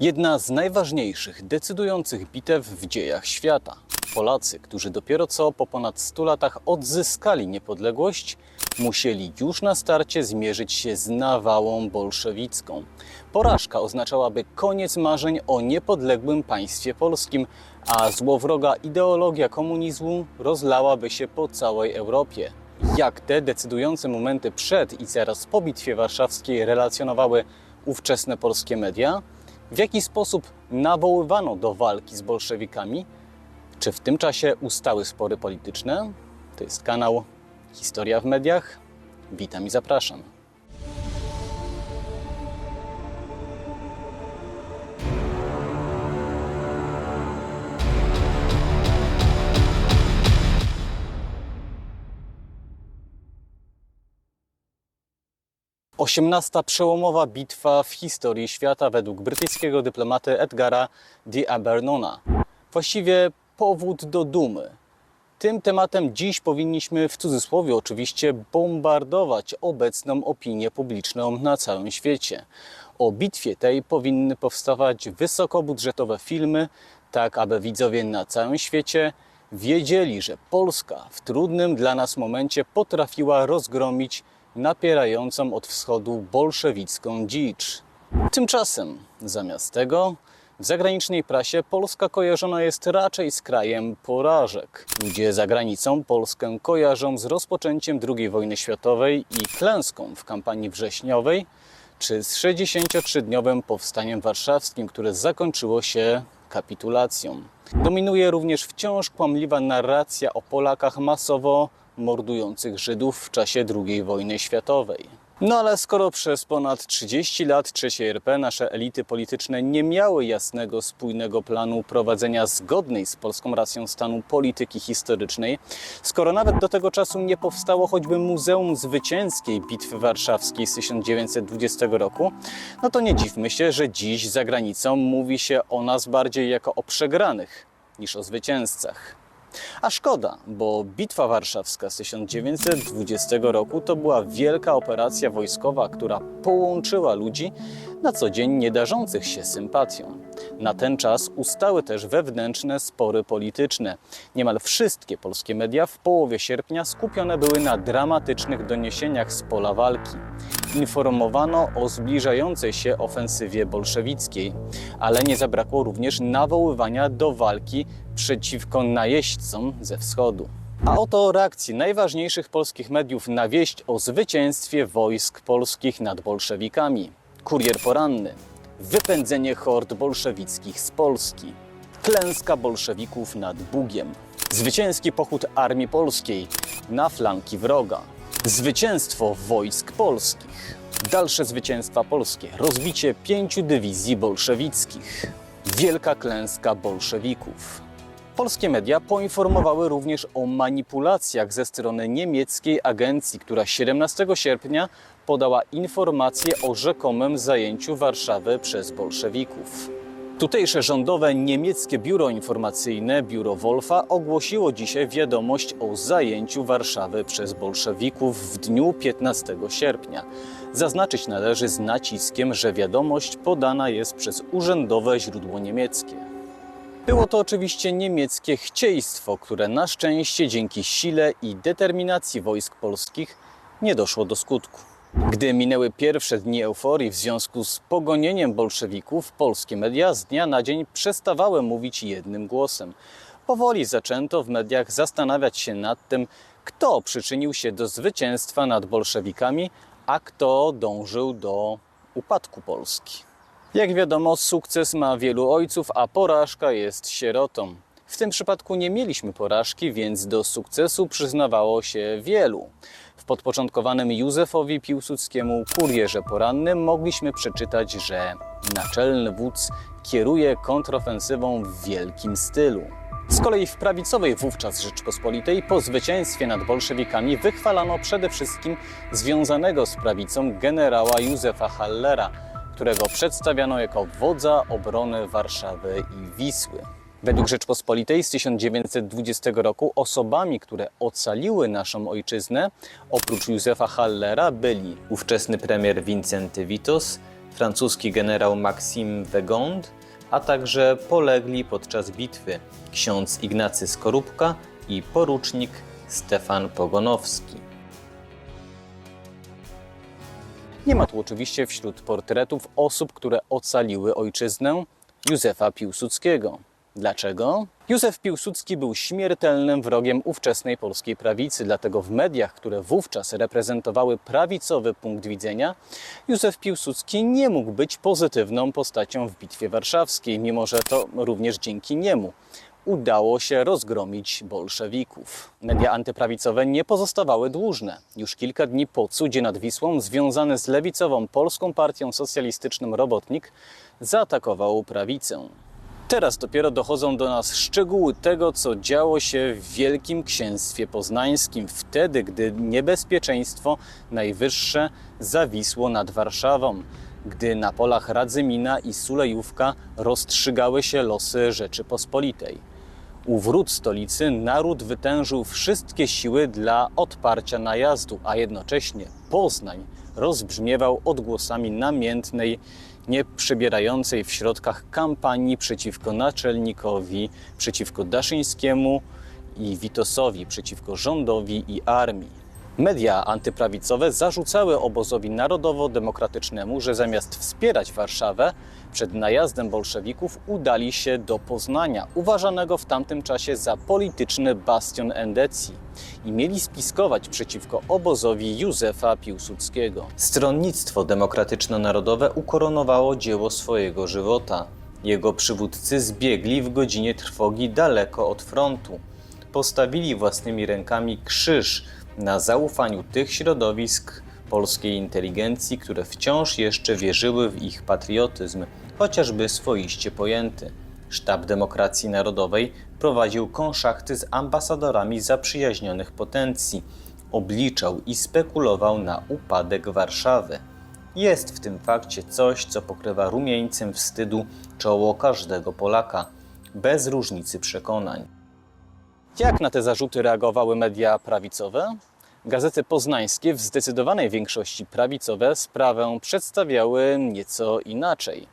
Jedna z najważniejszych, decydujących bitew w dziejach świata. Polacy, którzy dopiero co po ponad 100 latach odzyskali niepodległość, musieli już na starcie zmierzyć się z nawałą bolszewicką. Porażka oznaczałaby koniec marzeń o niepodległym państwie polskim, a złowroga ideologia komunizmu rozlałaby się po całej Europie. Jak te decydujące momenty przed i zaraz po Bitwie Warszawskiej relacjonowały ówczesne polskie media? W jaki sposób nawoływano do walki z bolszewikami? Czy w tym czasie ustały spory polityczne? To jest kanał Historia w mediach. Witam i zapraszam. Osiemnasta przełomowa bitwa w historii świata według brytyjskiego dyplomaty Edgara D. Abernona. Właściwie powód do dumy. Tym tematem dziś powinniśmy, w cudzysłowie oczywiście, bombardować obecną opinię publiczną na całym świecie. O bitwie tej powinny powstawać wysokobudżetowe filmy, tak aby widzowie na całym świecie wiedzieli, że Polska w trudnym dla nas momencie potrafiła rozgromić napierającą od wschodu bolszewicką dzicz. Tymczasem, zamiast tego, w zagranicznej prasie Polska kojarzona jest raczej z krajem porażek. Ludzie za granicą Polskę kojarzą z rozpoczęciem II wojny światowej i klęską w kampanii wrześniowej, czy z 63-dniowym powstaniem warszawskim, które zakończyło się kapitulacją. Dominuje również wciąż kłamliwa narracja o Polakach masowo mordujących Żydów w czasie II wojny światowej. No ale skoro przez ponad 30 lat III RP nasze elity polityczne nie miały jasnego, spójnego planu prowadzenia zgodnej z polską racją stanu polityki historycznej, skoro nawet do tego czasu nie powstało choćby Muzeum Zwycięskiej Bitwy Warszawskiej z 1920 roku, no to nie dziwmy się, że dziś za granicą mówi się o nas bardziej jako o przegranych niż o zwycięzcach. A szkoda, bo Bitwa Warszawska z 1920 roku to była wielka operacja wojskowa, która połączyła ludzi na co dzień nie darzących się sympatią. Na ten czas ustały też wewnętrzne spory polityczne. Niemal wszystkie polskie media w połowie sierpnia skupione były na dramatycznych doniesieniach z pola walki. Informowano o zbliżającej się ofensywie bolszewickiej, ale nie zabrakło również nawoływania do walki przeciwko najeźdźcom ze wschodu. A oto reakcji najważniejszych polskich mediów na wieść o zwycięstwie wojsk polskich nad bolszewikami. Kurier poranny. Wypędzenie hord bolszewickich z Polski. Klęska bolszewików nad Bugiem. Zwycięski pochód Armii Polskiej na flanki wroga. Zwycięstwo wojsk polskich. Dalsze zwycięstwa polskie. Rozbicie pięciu dywizji bolszewickich. Wielka klęska bolszewików. Polskie media poinformowały również o manipulacjach ze strony niemieckiej agencji, która 17 sierpnia podała informację o rzekomym zajęciu Warszawy przez bolszewików. Tutejsze rządowe niemieckie biuro informacyjne, biuro Wolfa, ogłosiło dzisiaj wiadomość o zajęciu Warszawy przez bolszewików w dniu 15 sierpnia. Zaznaczyć należy z naciskiem, że wiadomość podana jest przez urzędowe źródło niemieckie. Było to oczywiście niemieckie chcieństwo, które na szczęście dzięki sile i determinacji wojsk polskich nie doszło do skutku. Gdy minęły pierwsze dni euforii w związku z pogonieniem bolszewików, polskie media z dnia na dzień przestawały mówić jednym głosem. Powoli zaczęto w mediach zastanawiać się nad tym, kto przyczynił się do zwycięstwa nad bolszewikami, a kto dążył do upadku Polski. Jak wiadomo, sukces ma wielu ojców, a porażka jest sierotą. W tym przypadku nie mieliśmy porażki, więc do sukcesu przyznawało się wielu. W podpoczątkowanym Józefowi Piłsudskiemu kurierze porannym mogliśmy przeczytać, że naczelny wódz kieruje kontrofensywą w wielkim stylu. Z kolei w prawicowej wówczas Rzeczpospolitej po zwycięstwie nad bolszewikami wychwalano przede wszystkim związanego z prawicą generała Józefa Hallera, którego przedstawiano jako wodza obrony Warszawy i Wisły. Według Rzeczpospolitej z 1920 roku osobami, które ocaliły naszą ojczyznę, oprócz Józefa Hallera byli ówczesny premier Wincenty Witos, francuski generał Maxime Weygand, a także polegli podczas bitwy ksiądz Ignacy Skorupka i porucznik Stefan Pogonowski. Nie ma tu oczywiście wśród portretów osób, które ocaliły ojczyznę Józefa Piłsudskiego. Dlaczego? Józef Piłsudski był śmiertelnym wrogiem ówczesnej polskiej prawicy, dlatego w mediach, które wówczas reprezentowały prawicowy punkt widzenia, Józef Piłsudski nie mógł być pozytywną postacią w Bitwie Warszawskiej, mimo że to również dzięki niemu udało się rozgromić bolszewików. Media antyprawicowe nie pozostawały dłużne. Już kilka dni po cudzie nad Wisłą związany z lewicową Polską Partią Socjalistyczną Robotnik zaatakował prawicę. Teraz dopiero dochodzą do nas szczegóły tego, co działo się w Wielkim Księstwie Poznańskim, wtedy, gdy niebezpieczeństwo najwyższe zawisło nad Warszawą, gdy na polach Radzymina i Sulejówka rozstrzygały się losy Rzeczypospolitej. U wrót stolicy naród wytężył wszystkie siły dla odparcia najazdu, a jednocześnie Poznań rozbrzmiewał odgłosami namiętnej, nie przebierającej w środkach kampanii przeciwko naczelnikowi, przeciwko Daszyńskiemu i Witosowi, przeciwko rządowi i armii. Media antyprawicowe zarzucały obozowi narodowo-demokratycznemu, że zamiast wspierać Warszawę przed najazdem bolszewików udali się do Poznania, uważanego w tamtym czasie za polityczny bastion endecji i mieli spiskować przeciwko obozowi Józefa Piłsudskiego. Stronnictwo demokratyczno-narodowe ukoronowało dzieło swojego żywota. Jego przywódcy zbiegli w godzinie trwogi daleko od frontu. Postawili własnymi rękami krzyż na zaufaniu tych środowisk polskiej inteligencji, które wciąż jeszcze wierzyły w ich patriotyzm, chociażby swoiście pojęty. Sztab Demokracji Narodowej prowadził konszachty z ambasadorami zaprzyjaźnionych potencji, obliczał i spekulował na upadek Warszawy. Jest w tym fakcie coś, co pokrywa rumieńcem wstydu czoło każdego Polaka, bez różnicy przekonań. Jak na te zarzuty reagowały media prawicowe? Gazety poznańskie, w zdecydowanej większości prawicowe, sprawę przedstawiały nieco inaczej.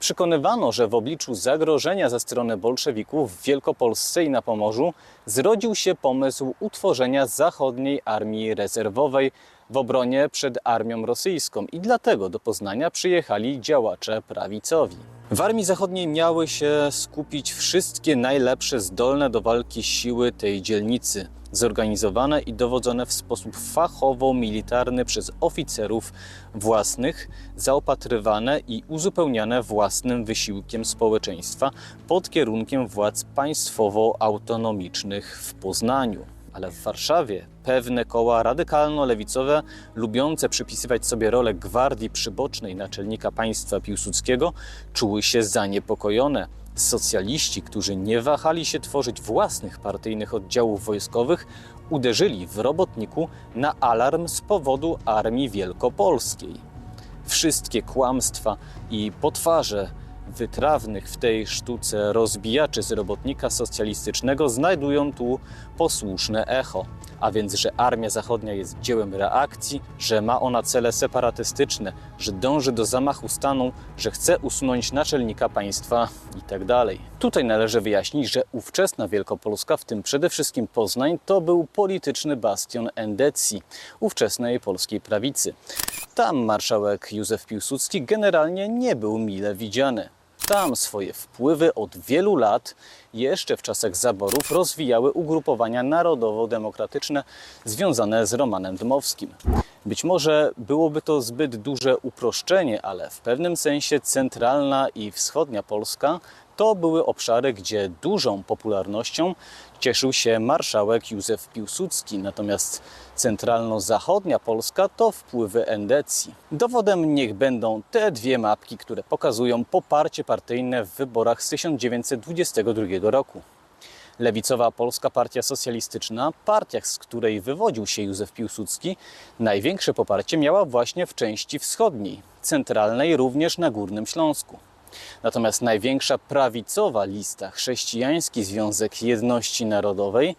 Przekonywano, że w obliczu zagrożenia ze strony bolszewików w Wielkopolsce i na Pomorzu zrodził się pomysł utworzenia zachodniej armii rezerwowej w obronie przed armią rosyjską i dlatego do Poznania przyjechali działacze prawicowi. W Armii Zachodniej miały się skupić wszystkie najlepsze zdolne do walki siły tej dzielnicy, zorganizowane i dowodzone w sposób fachowo-militarny przez oficerów własnych, zaopatrywane i uzupełniane własnym wysiłkiem społeczeństwa pod kierunkiem władz państwowo-autonomicznych w Poznaniu. Ale w Warszawie pewne koła radykalno-lewicowe, lubiące przypisywać sobie rolę gwardii przybocznej naczelnika państwa Piłsudskiego, czuły się zaniepokojone. Socjaliści, którzy nie wahali się tworzyć własnych partyjnych oddziałów wojskowych, uderzyli w robotniku na alarm z powodu Armii Wielkopolskiej. Wszystkie kłamstwa i potwarze wytrawnych w tej sztuce rozbijaczy z robotnika socjalistycznego znajdują tu posłuszne echo. A więc, że Armia Zachodnia jest dziełem reakcji, że ma ona cele separatystyczne, że dąży do zamachu stanu, że chce usunąć naczelnika państwa itd. Tutaj należy wyjaśnić, że ówczesna Wielkopolska, w tym przede wszystkim Poznań, to był polityczny bastion endecji, ówczesnej polskiej prawicy. Tam marszałek Józef Piłsudski generalnie nie był mile widziany. Tam swoje wpływy od wielu lat, jeszcze w czasach zaborów, rozwijały ugrupowania narodowo-demokratyczne związane z Romanem Dmowskim. Być może byłoby to zbyt duże uproszczenie, ale w pewnym sensie centralna i wschodnia Polska to były obszary, gdzie dużą popularnością cieszył się marszałek Józef Piłsudski, natomiast centralno-zachodnia Polska to wpływy endecji. Dowodem niech będą te dwie mapki, które pokazują poparcie partyjne w wyborach z 1922 roku. Lewicowa Polska Partia Socjalistyczna, partia, z której wywodził się Józef Piłsudski, największe poparcie miała właśnie w części wschodniej, centralnej również na Górnym Śląsku. Natomiast największa prawicowa lista, Chrześcijański Związek Jedności Narodowej,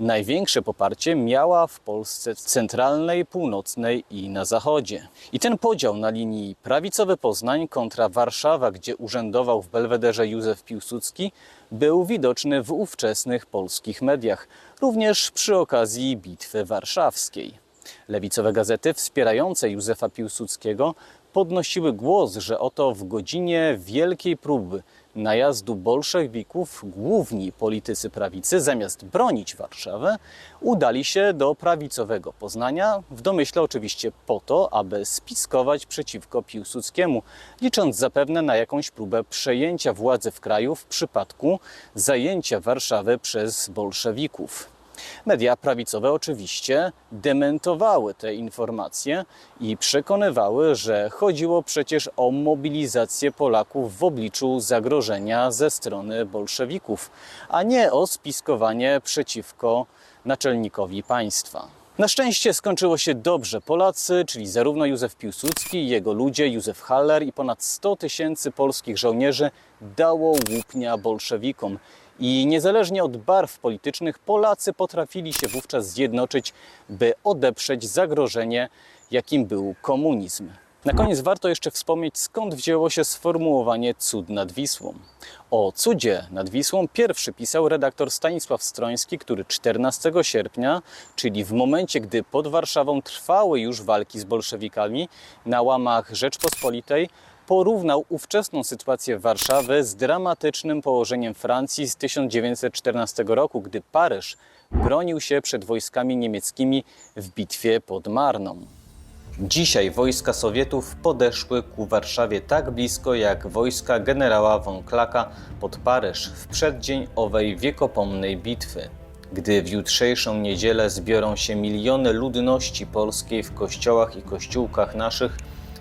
Największe poparcie miała w Polsce centralnej, północnej i na zachodzie. I ten podział na linii prawicowy Poznań kontra Warszawa, gdzie urzędował w Belwederze Józef Piłsudski, był widoczny w ówczesnych polskich mediach, również przy okazji Bitwy Warszawskiej. Lewicowe gazety wspierające Józefa Piłsudskiego podnosiły głos, że oto w godzinie wielkiej próby najazdu bolszewików główni politycy prawicy zamiast bronić Warszawę udali się do prawicowego Poznania, w domyśle oczywiście po to, aby spiskować przeciwko Piłsudskiemu, licząc zapewne na jakąś próbę przejęcia władzy w kraju w przypadku zajęcia Warszawy przez bolszewików. Media prawicowe oczywiście dementowały te informacje i przekonywały, że chodziło przecież o mobilizację Polaków w obliczu zagrożenia ze strony bolszewików, a nie o spiskowanie przeciwko naczelnikowi państwa. Na szczęście skończyło się dobrze. Polacy, czyli zarówno Józef Piłsudski, jego ludzie, Józef Haller i ponad 100 tysięcy polskich żołnierzy dało łupnia bolszewikom. I niezależnie od barw politycznych, Polacy potrafili się wówczas zjednoczyć, by odeprzeć zagrożenie, jakim był komunizm. Na koniec warto jeszcze wspomnieć, skąd wzięło się sformułowanie cud nad Wisłą. O cudzie nad Wisłą pierwszy pisał redaktor Stanisław Stroński, który 14 sierpnia, czyli w momencie, gdy pod Warszawą trwały już walki z bolszewikami, na łamach Rzeczpospolitej porównał ówczesną sytuację Warszawy z dramatycznym położeniem Francji z 1914 roku, gdy Paryż bronił się przed wojskami niemieckimi w bitwie pod Marną. Dzisiaj wojska Sowietów podeszły ku Warszawie tak blisko jak wojska generała von Klaka pod Paryż w przeddzień owej wiekopomnej bitwy. Gdy w jutrzejszą niedzielę zbiorą się miliony ludności polskiej w kościołach i kościółkach naszych,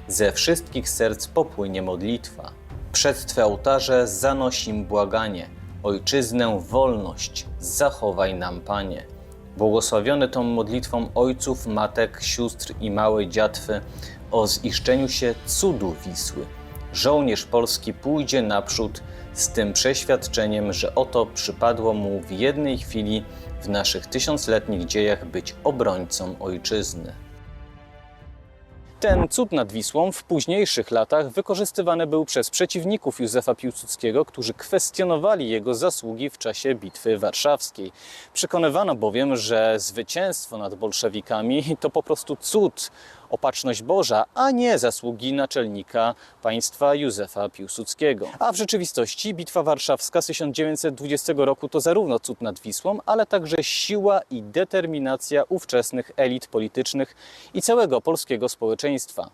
ze wszystkich serc popłynie modlitwa. Przed Twe ołtarze zanosim błaganie. Ojczyznę, wolność, zachowaj nam, Panie. Błogosławiony tą modlitwą ojców, matek, sióstr i małej dziatwy o ziszczeniu się cudu Wisły. Żołnierz polski pójdzie naprzód z tym przeświadczeniem, że oto przypadło mu w jednej chwili w naszych tysiącletnich dziejach być obrońcą ojczyzny. Ten cud nad Wisłą w późniejszych latach wykorzystywany był przez przeciwników Józefa Piłsudskiego, którzy kwestionowali jego zasługi w czasie Bitwy Warszawskiej. Przekonywano bowiem, że zwycięstwo nad bolszewikami to po prostu cud, opatrzność Boża, a nie zasługi naczelnika państwa Józefa Piłsudskiego. A w rzeczywistości Bitwa Warszawska z 1920 roku to zarówno cud nad Wisłą, ale także siła i determinacja ówczesnych elit politycznych i całego polskiego społeczeństwa.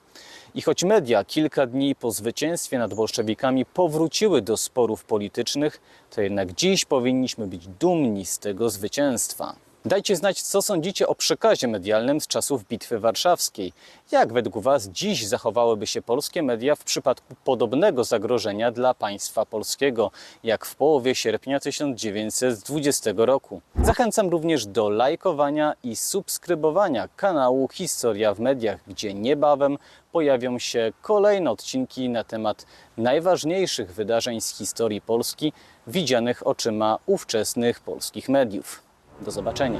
I choć media kilka dni po zwycięstwie nad bolszewikami powróciły do sporów politycznych, to jednak dziś powinniśmy być dumni z tego zwycięstwa. Dajcie znać, co sądzicie o przekazie medialnym z czasów Bitwy Warszawskiej. Jak według Was dziś zachowałyby się polskie media w przypadku podobnego zagrożenia dla państwa polskiego, jak w połowie sierpnia 1920 roku? Zachęcam również do lajkowania i subskrybowania kanału Historia w Mediach, gdzie niebawem pojawią się kolejne odcinki na temat najważniejszych wydarzeń z historii Polski, widzianych oczyma ówczesnych polskich mediów. Do zobaczenia.